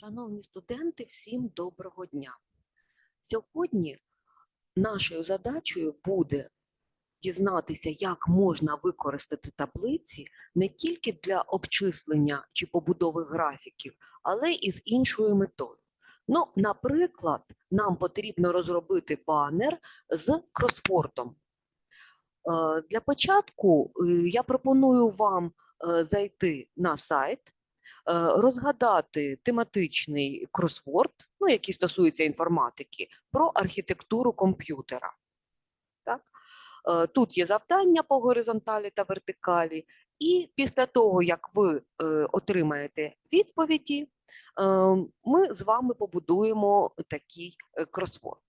Шановні студенти, всім доброго дня. Сьогодні нашою задачею буде дізнатися, як можна використати таблиці не тільки для обчислення чи побудови графіків, але і з іншою метою. Ну, наприклад, нам потрібно розробити банер з кросфордом. Е, Для початку е, я пропоную вам е, зайти на сайт, розгадати тематичний кросворд, ну, який стосується інформатики, про архітектуру комп'ютера. Е, Тут є завдання по горизонталі та вертикалі, і після того, як ви е, отримаєте відповіді, е, ми з вами побудуємо такий е, кросворд.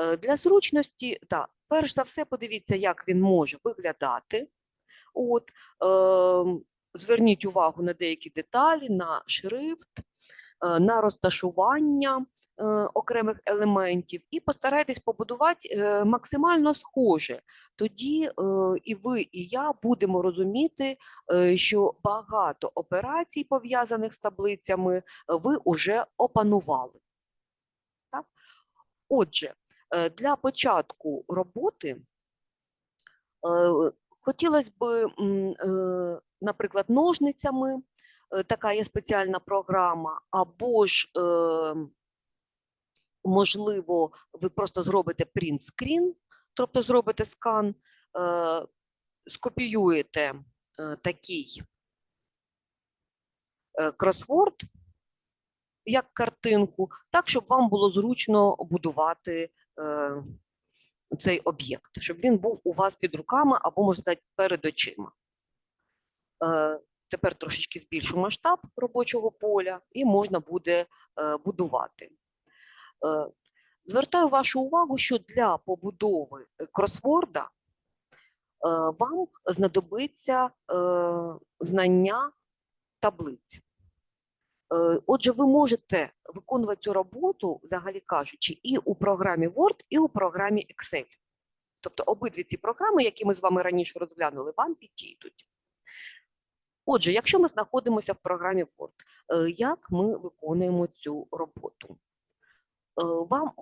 Е, Для зручності, так, перш за все, подивіться, як він може виглядати. От, е, зверніть увагу на деякі деталі, на шрифт, е, на розташування е, окремих елементів і постарайтесь побудувати е, максимально схоже. Тоді і ви, і я будемо розуміти, що багато операцій, пов'язаних з таблицями, ви вже опанували. Так? Отже, для початку роботи хотілося б, наприклад, ножницями, е, така є спеціальна програма, або ж, е, можливо, ви просто зробите принт-скрін, тобто зробите скан, е, скопіюєте е, такий кросворд, як картинку, так, щоб вам було зручно будувати цей об'єкт, щоб він був у вас під руками або, можна сказати, перед очима. Е, Тепер трошечки збільшу масштаб робочого поля і можна буде е, будувати. Е, Звертаю вашу увагу, що для побудови кросворда вам знадобиться знання таблиць. Отже, ви можете виконувати цю роботу, взагалі кажучи, і у програмі Word, і у програмі Excel. Тобто обидві ці програми, які ми з вами раніше розглянули, вам підійдуть. Отже, якщо ми знаходимося в програмі Word, е, як ми виконуємо цю роботу? Е, Вам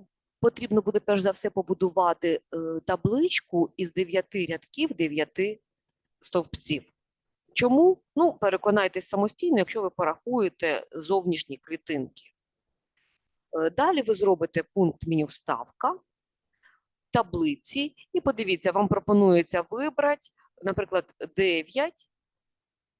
потрібно буде перш за все побудувати е, табличку із 9 рядків, 9 стовпців. Чому? Ну, переконайтесь самостійно, якщо ви порахуєте зовнішні клітинки. Далі ви зробите пункт меню вставка, таблиці, і подивіться, вам пропонується вибрати, наприклад, 9,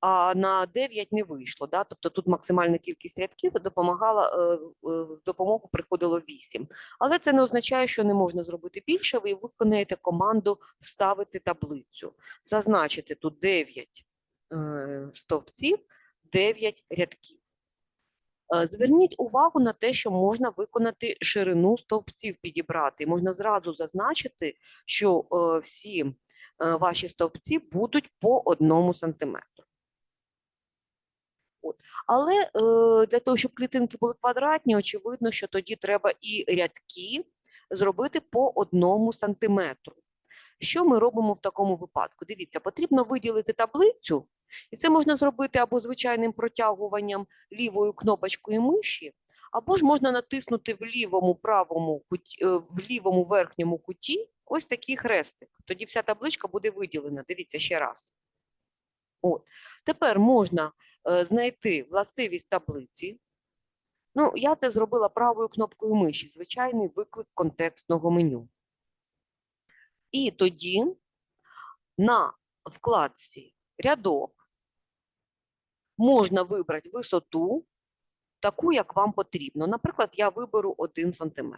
а на 9 не вийшло. Да? Тобто тут максимальна кількість рядків допомагала, е, е, допомогу приходило 8. Але це не означає, що не можна зробити більше. Ви виконаєте команду вставити таблицю. Зазначити тут 9 е, стовпців, 9 рядків. Зверніть увагу на те, що можна виконати ширину стовпців підібрати. Можна зразу зазначити, що всі ваші стовпці будуть по одному сантиметру. От. Але е, для того, щоб клітинки були квадратні, очевидно, що тоді треба і рядки зробити по одному сантиметру. Що ми робимо в такому випадку? Дивіться, потрібно виділити таблицю, і це можна зробити або звичайним протягуванням лівою кнопочкою миші, або ж можна натиснути в лівому правому е, в лівому верхньому куті ось такий хрестик. Тоді вся табличка буде виділена. Дивіться ще раз. От. Тепер можна е, знайти властивість таблиці. Ну, я це зробила правою кнопкою миші, звичайний виклик контекстного меню. І тоді на вкладці рядок можна вибрати висоту, таку, як вам потрібно. Наприклад, я виберу 1 см.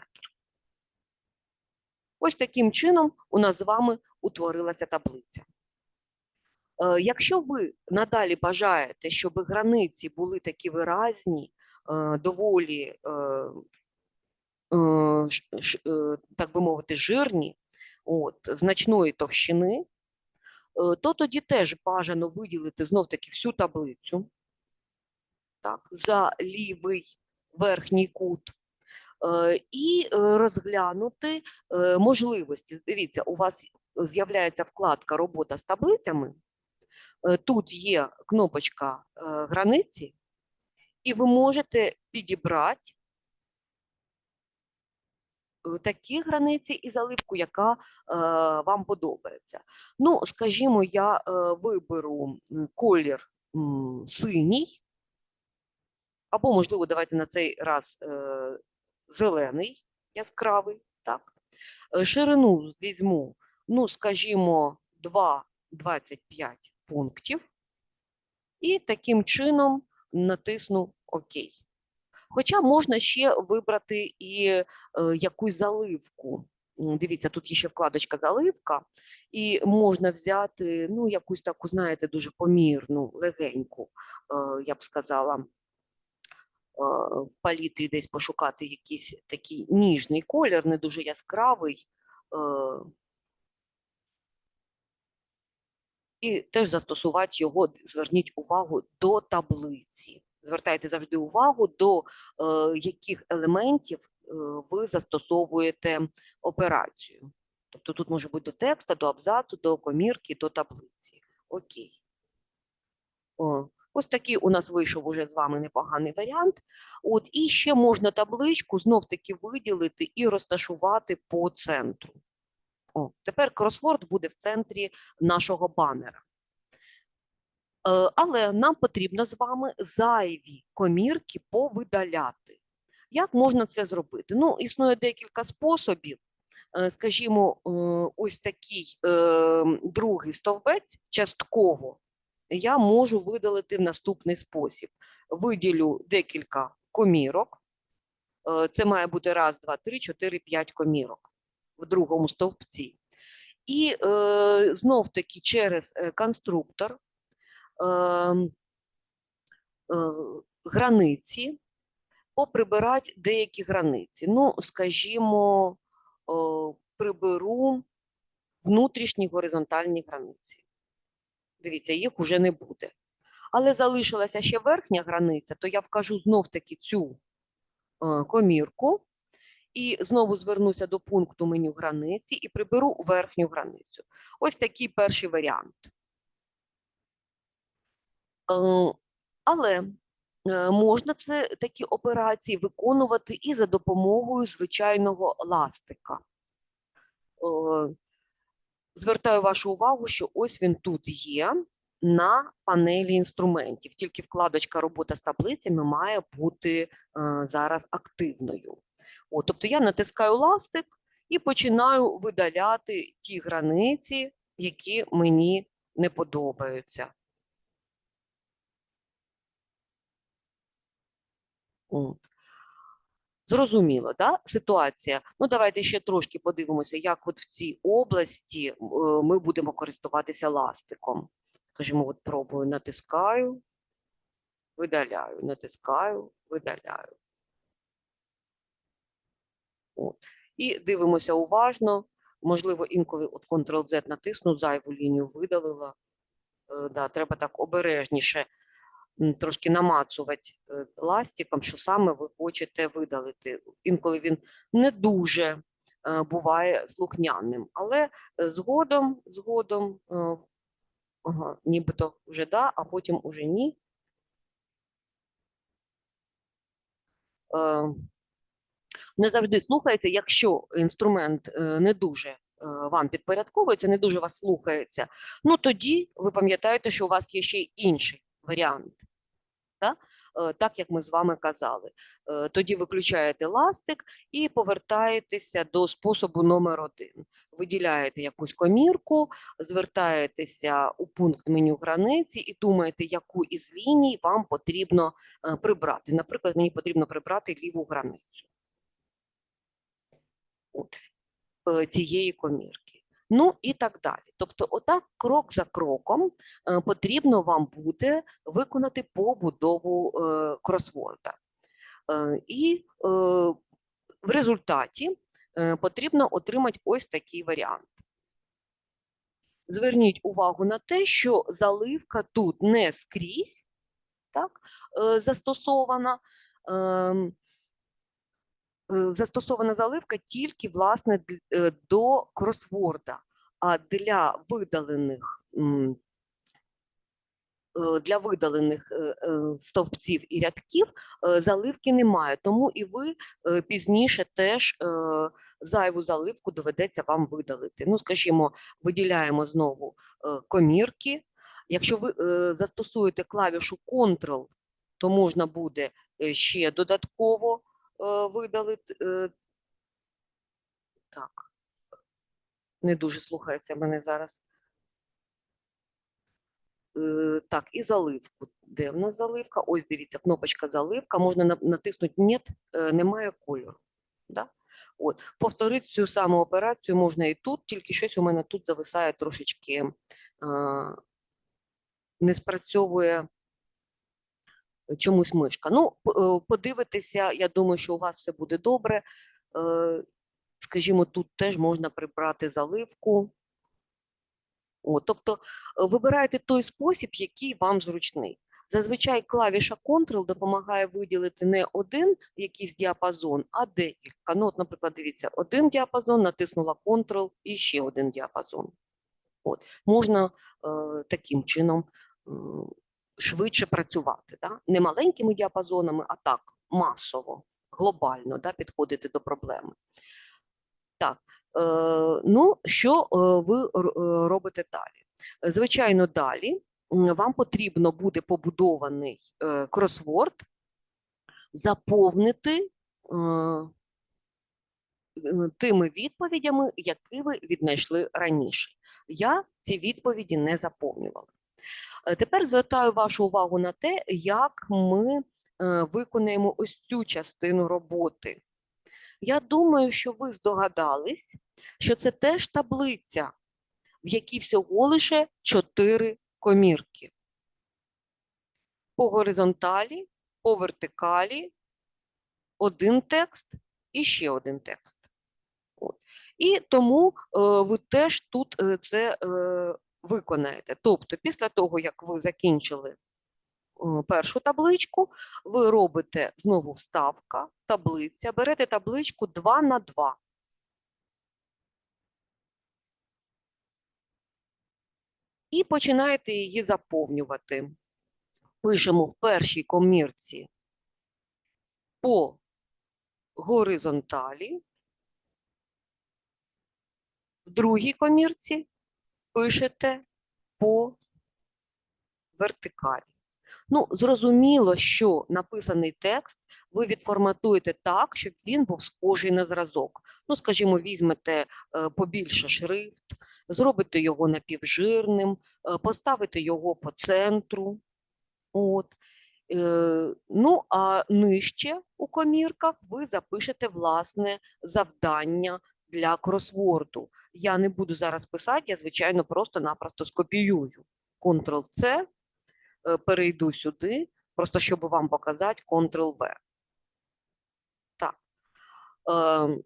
Ось таким чином у нас з вами утворилася таблиця. Е, Якщо ви надалі бажаєте, щоб границі були такі виразні, е, доволі, е, так би мовити, жирні, от, значної товщини, то тоді теж бажано виділити знов-таки всю таблицю так, за лівий верхній кут і розглянути можливості. Дивіться, у вас з'являється вкладка Робота з таблицями. Е, Тут є кнопочка е, границі, і ви можете підібрати е, такі границі і заливку, яка вам подобається. Ну, скажімо, я виберу колір синій, або, можливо, давайте на цей раз зелений, яскравий, так? Ширину візьму, ну, скажімо, 2,25 пунктів, і таким чином натисну ОК. Хоча можна ще вибрати і е, якусь заливку. Дивіться, тут є ще вкладочка заливка, і можна взяти ну, якусь таку, знаєте, дуже помірну, легеньку, е, я б сказала, е, в палітрі десь пошукати якийсь такий ніжний колір, не дуже яскравий. е, І теж застосувати його, зверніть увагу до таблиці. Звертайте завжди увагу, до е, яких елементів е, ви застосовуєте операцію. Тобто тут може бути до текста, до абзацу, до комірки, до таблиці. Окей. О, ось такий у нас вийшов уже з вами непоганий варіант. От, і ще можна табличку знов-таки виділити і розташувати по центру. О, тепер кросворд буде в центрі нашого банера. Е, Але нам потрібно з вами зайві комірки повидаляти. Як можна це зробити? Ну, існує декілька способів. Е, Скажімо, е, ось такий другий стовбець частково я можу видалити в наступний спосіб. Виділю декілька комірок. Це має бути раз, два, три, чотири, п'ять комірок другому стовпці. І е, знов-таки через е, конструктор ем, е, границі поприбирати деякі границі. Ну, скажімо, е, приберу внутрішні горизонтальні границі. Дивіться, їх уже не буде. Але залишилася ще верхня границя, то я вкажу знов-таки цю е, комірку і знову звернуся до пункту меню границі і приберу верхню границю. Ось такий перший варіант. Е, Але е, можна це такі операції виконувати і за допомогою звичайного ластика. Е, Звертаю вашу увагу, що ось він тут є на панелі інструментів. Тільки вкладочка робота з таблицями має бути зараз активною. О, тобто я натискаю ластик і починаю видаляти ті границі, які мені не подобаються. От. Зрозуміло, да? Ситуація. Ну, давайте ще трошки подивимося, як от в цій області е, ми будемо користуватися ластиком. Скажімо, от пробую, натискаю, видаляю, натискаю, видаляю. От. І дивимося уважно. Можливо, інколи от Ctrl-Z натисну, зайву лінію видалила. Е, Да, треба так обережніше трошки намацувати е, ластиком, що саме ви хочете видалити. Інколи він не дуже е, буває слухняним, але е, згодом, згодом, е, ага, нібито вже да, а потім уже ні. Е, Не завжди слухається, якщо інструмент е, не дуже е, вам підпорядковується, не дуже вас слухається, ну тоді ви пам'ятаєте, що у вас є ще інший варіант. Так? Е, Так як ми з вами казали, тоді виключаєте ластик і повертаєтеся до способу номер один. Виділяєте якусь комірку, звертаєтеся у пункт меню границі і думаєте, яку із ліній вам потрібно прибрати. Наприклад, мені потрібно прибрати ліву границю цієї комірки. Ну і так далі. Тобто, отак, крок за кроком, е, потрібно вам буде виконати побудову е, кросворда. Е, І е, в результаті е, потрібно отримати ось такий варіант. Зверніть увагу на те, що заливка тут не скрізь так, е, застосована. Застосована заливка тільки власне е, до кросворда, а для видалених е, для видалених е, стовпців і рядків заливки немає, тому і ви пізніше теж зайву заливку доведеться вам видалити. Ну, скажімо, виділяємо знову комірки. Якщо ви застосуєте клавішу Ctrl, то можна буде ще додатково е, видалити. е, Так, не дуже слухається мене зараз. Е, Так, і заливку. Де в нас заливка? Ось дивіться, кнопочка заливка. Можна на- натиснути е, немає кольору. Да? От. Повторити цю саму операцію можна і тут, тільки щось у мене тут зависає трошечки, не спрацьовує чомусь мишка. Ну, е, подивитися, я думаю, що у вас все буде добре. Е, Скажімо, тут теж можна прибрати заливку. О, тобто е, вибирайте той спосіб, який вам зручний. Зазвичай клавіша Ctrl допомагає виділити не один якийсь діапазон, а декілька. Ну, от, наприклад, дивіться, один діапазон, натиснула Ctrl і ще один діапазон. От. Можна е, таким чином м, швидше працювати. Да? Не маленькими діапазонами, а так, масово, глобально да, підходити до проблеми. Так, е, ну що е, ви е, робите далі? Звичайно, далі вам потрібно буде побудований е, кросворд заповнити тими відповідями, які ви віднайшли раніше. Я ці відповіді не заповнювала. Е, Тепер звертаю вашу увагу на те, як ми е, виконаємо ось цю частину роботи. Я думаю, що ви здогадались, що це теж таблиця, в якій всього лише чотири комірки. По горизонталі, по вертикалі, один текст і ще один текст. От. І тому е, ви теж тут е, це е, виконаєте. Тобто, після того, як ви закінчили е, першу табличку, ви робите знову вставка, таблиця, берете табличку 2 на 2. І починаєте її заповнювати. Пишемо в першій комірці по горизонталі, в другій комірці пишете по вертикалі. Ну, зрозуміло, що написаний текст ви відформатуєте так, щоб він був схожий на зразок. Ну, скажімо, візьмете е, побільше шрифт, зробите його напівжирним, е, поставите його по центру. От. Е, ну, а нижче у комірках ви запишете власне завдання для кросворду. Я не буду зараз писати, я, звичайно, просто-напросто скопіюю. Ctrl-C, е, перейду сюди, просто щоб вам показати Ctrl-V. Так. Е,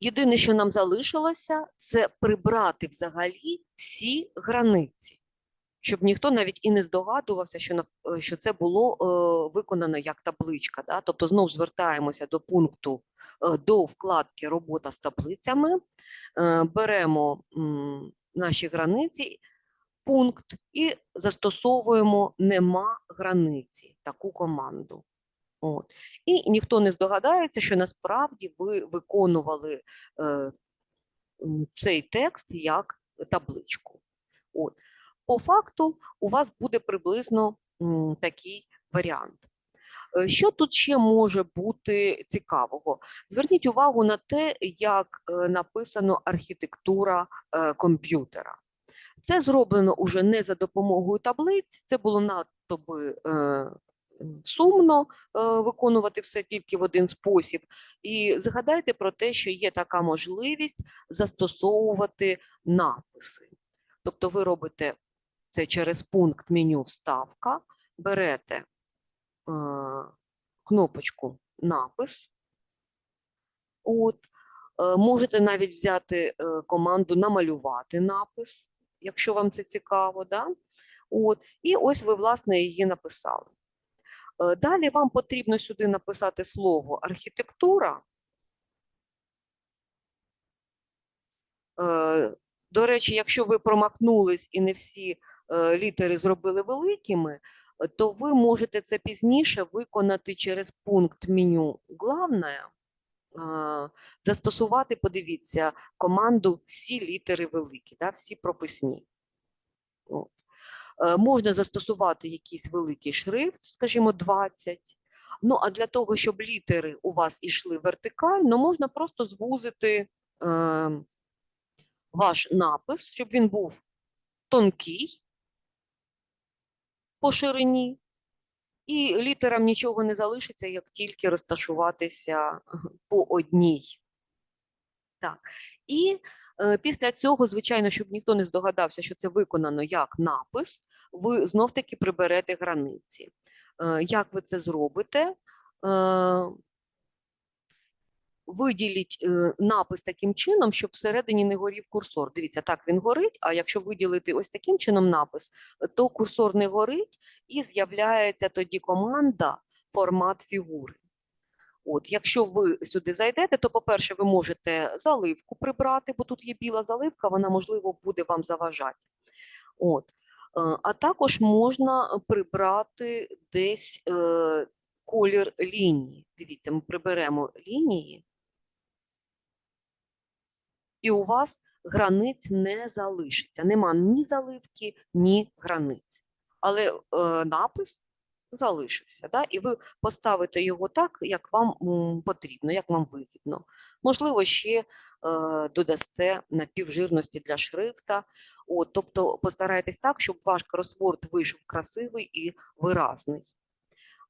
Єдине, що нам залишилося, це прибрати взагалі всі границі, щоб ніхто навіть і не здогадувався, що, на- е, що це було е, виконано як табличка. Да? Тобто знов звертаємося до пункту, е, до вкладки Робота з таблицями, е, беремо м, наші границі, пункт і застосовуємо нема границі, таку команду. От. І ніхто не здогадається, що насправді ви виконували е, цей текст як табличку. От. По факту у вас буде приблизно такий варіант. Е, Що тут ще може бути цікавого? Зверніть увагу на те, як е, написано архітектура е, комп'ютера. Це зроблено уже не за допомогою таблиць, це було надто би сумно виконувати все тільки в один спосіб. І згадайте про те, що є така можливість застосовувати написи. Тобто ви робите це через пункт меню Вставка, берете е, кнопочку Напис. От, е, можете навіть взяти е, команду намалювати напис, якщо вам це цікаво. Да? От, і ось ви, власне, її написали. Е, Далі вам потрібно сюди написати слово архітектура. Е, До речі, якщо ви промахнулись і не всі літери зробили великими, е, то ви можете це пізніше виконати через пункт меню «Главное», а, застосувати, подивіться, команду всі літери великі, да, всі прописні. От. Е, Можна застосувати якийсь великий шрифт, скажімо, 20. Ну, а для того, щоб літери у вас ішли вертикально, можна просто звузити е, ваш напис, щоб він був тонкий по ширині, і літерам нічого не залишиться, як тільки розташуватися по одній. Так. І е, після цього, звичайно, щоб ніхто не здогадався, що це виконано як напис, ви знов-таки приберете границі. Е, як ви це зробите? Е, виділіть е, напис таким чином, щоб всередині не горів курсор. Дивіться, так він горить, а якщо виділити ось таким чином напис, то курсор не горить і з'являється тоді команда формат фігури. От, якщо ви сюди зайдете, то, по-перше, ви можете заливку прибрати, бо тут є біла заливка, вона, можливо, буде вам заважати. От. Е, А також можна прибрати десь е, колір лінії. Дивіться, ми приберемо лінії, і у вас границь не залишиться. Нема ні заливки, ні границь. Але е, напис залишився, да? і ви поставите його так, як вам потрібно, як вам вигідно. Можливо, ще е, додасте напівжирності для шрифта. От, тобто постарайтесь так, щоб ваш кросворд вийшов красивий і виразний.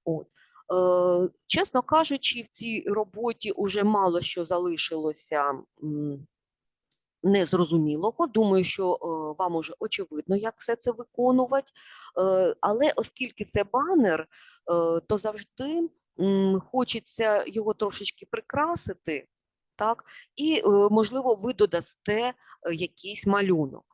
От. Е, чесно кажучи, в цій роботі уже мало що залишилося незрозумілого. Думаю, що е, вам уже очевидно, як все це виконувати. Е, але оскільки це банер, е, то завжди хочеться його трошечки прикрасити, так? і, можливо, ви додасте якийсь малюнок.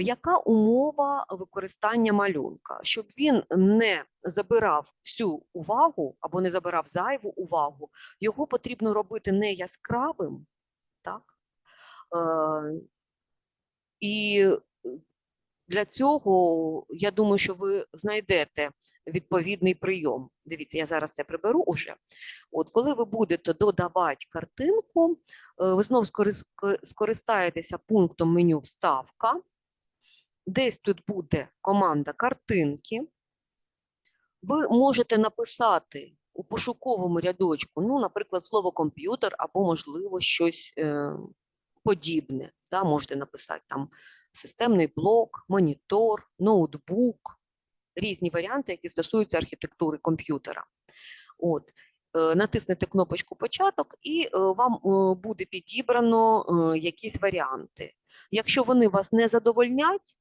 Яка умова використання малюнка? Щоб він не забирав всю увагу або не забирав зайву увагу, його потрібно робити не яскравим, так? Е, І для цього я думаю, що ви знайдете відповідний прийом. Дивіться, я зараз це приберу уже. От коли ви будете додавати картинку, е, ви знову скористаєтеся пунктом меню Вставка. Десь тут буде команда картинки. Ви можете написати у пошуковому рядочку, ну, наприклад, слово комп'ютер або, можливо, щось е, подібне. Да? Можете написати там системний блок, монітор, ноутбук, різні варіанти, які стосуються архітектури комп'ютера. От. е, Натиснете кнопочку початок, і е, вам е, буде підібрано якісь варіанти. Якщо вони вас не задовольнять,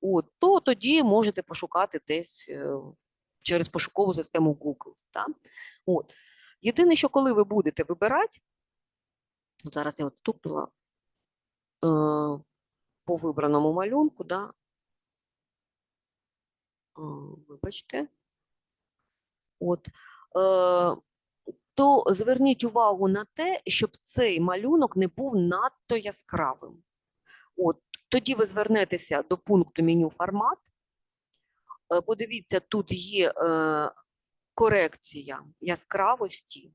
от, то тоді можете пошукати десь через пошукову систему Google. Та? От. Єдине, що коли ви будете вибирати, от зараз я от стукнула е, по вибраному малюнку, да? Вибачте, от, е, то зверніть увагу на те, щоб цей малюнок не був надто яскравим. От, тоді ви звернетеся до пункту меню формат. Е, Подивіться, тут є корекція яскравості,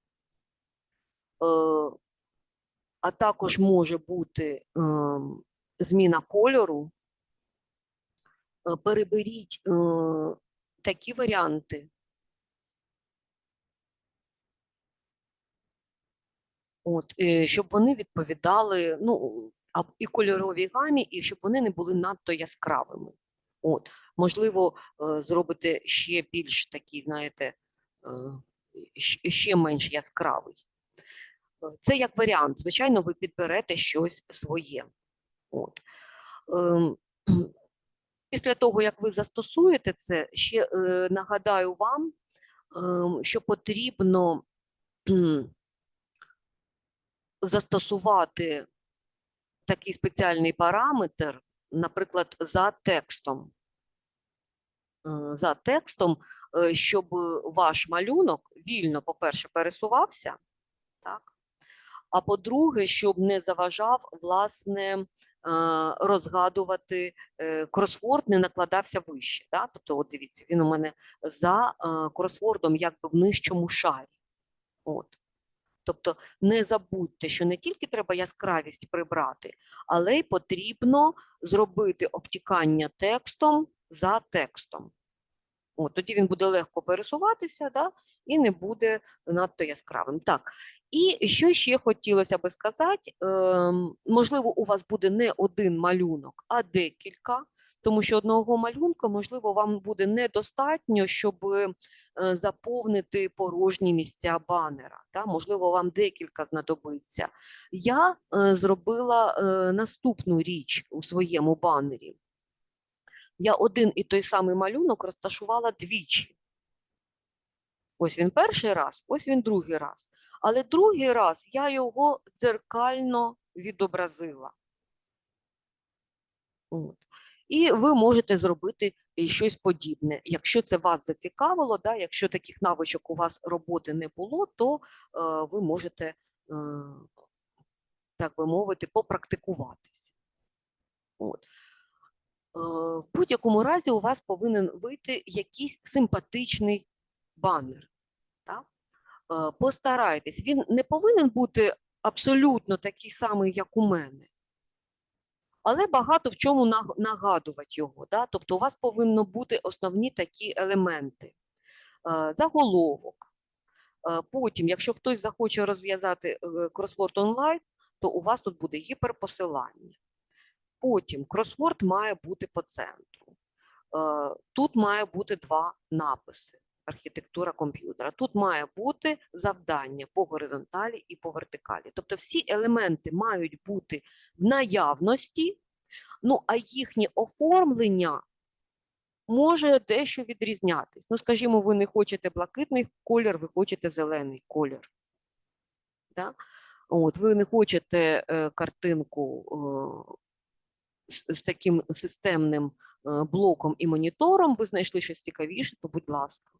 а також може бути е, зміна кольору. Е, Переберіть е, такі варіанти. От, е, щоб вони відповідали ну, а- і кольоровій гамі, і щоб вони не були надто яскравими. От, можливо, зробити ще більш такий, знаєте, ще менш яскравий. Це як варіант. Звичайно, ви підберете щось своє. От. Ем, Після того, як ви застосуєте це, ще е, нагадаю вам, ем, що потрібно застосувати такий спеціальний параметр, наприклад, за текстом. Е, За текстом, е, щоб ваш малюнок вільно, по-перше, пересувався, так? А по-друге, щоб не заважав власне розгадувати е, кросворд не накладався вище. Да? Тобто, от дивіться, він у мене за е, кросвордом якби в нижчому шарі. От. Тобто не забудьте, що не тільки треба яскравість прибрати, але й потрібно зробити обтікання текстом за текстом. От, тоді він буде легко пересуватися да, і не буде надто яскравим. Так, і що ще хотілося би сказати, ем, можливо, у вас буде не один малюнок, а декілька, тому що одного малюнка, можливо, вам буде недостатньо, щоб е, заповнити порожні місця банера. Да? Можливо, вам декілька знадобиться. Я е, зробила е, наступну річ у своєму банері. Я один і той самий малюнок розташувала двічі. Ось він перший раз, ось він другий раз. Але другий раз я його дзеркально відобразила. От. І ви можете зробити щось подібне. Якщо це вас зацікавило, да, якщо таких навичок у вас роботи не було, то е, ви можете, е, так би мовити, попрактикуватись. От. Е, В будь-якому разі у вас повинен вийти якийсь симпатичний банер. Так? Е, Постарайтесь, він не повинен бути абсолютно такий самий, як у мене але багато в чому нагадувати його. Да? Тобто у вас повинно бути основні такі елементи. Е, Заголовок. Потім, якщо хтось захоче розв'язати кросворд онлайн, то у вас тут буде гіперпосилання. Потім кросворд має бути по центру. Е, Тут має бути два написи. Архітектура комп'ютера. Тут має бути завдання по горизонталі і по вертикалі. Тобто всі елементи мають бути в наявності, ну а їхнє оформлення може дещо відрізнятись. Ну, скажімо, ви не хочете блакитний колір, ви хочете зелений колір. Да? От, ви не хочете е, картинку е, з, таким системним е, блоком і монітором, ви знайшли щось цікавіше, то будь ласка.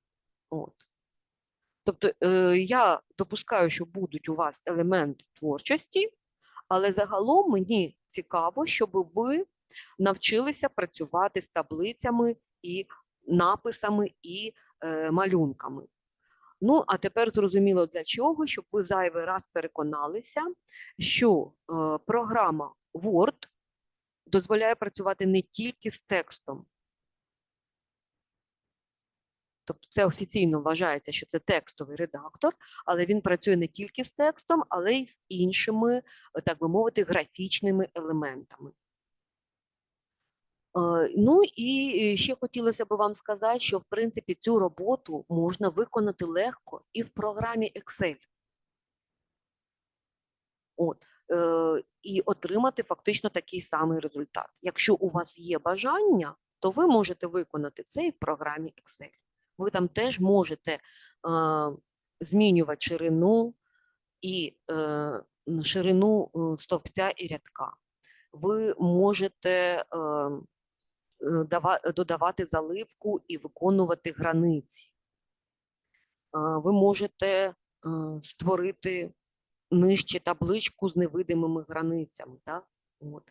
От. Тобто е, я допускаю, що будуть у вас елементи творчості, але загалом мені цікаво, щоб ви навчилися працювати з таблицями і написами і е, малюнками. Ну, а тепер зрозуміло для чого, щоб ви зайвий раз переконалися, що е, програма Word дозволяє працювати не тільки з текстом. Тобто це офіційно вважається, що це текстовий редактор, але він працює не тільки з текстом, але й з іншими, так би мовити, графічними елементами. Е, Ну і е, ще хотілося б вам сказати, що в принципі цю роботу можна виконати легко і в програмі Excel. От, і отримати фактично такий самий результат. Якщо у вас є бажання, то ви можете виконати це і в програмі Excel. Ви там теж можете е, змінювати ширину і е, ширину е, стовпця і рядка. Ви можете е, е, додавати заливку і виконувати границі. Е, Ви можете е, створити нижче табличку з невидимими границями. Так? От.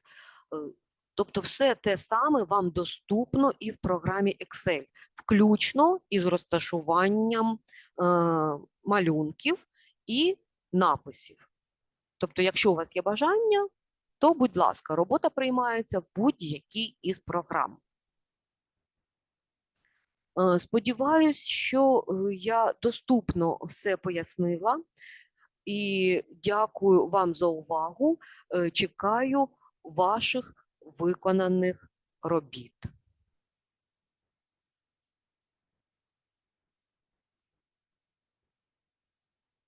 Е, Тобто все те саме вам доступно і в програмі Excel, включно із розташуванням е, малюнків і написів. Тобто, якщо у вас є бажання, то, будь ласка, робота приймається в будь-якій із програм. Е, Сподіваюсь, що е, я доступно все пояснила. І дякую вам за увагу. Е, Чекаю ваших виконаних робіт.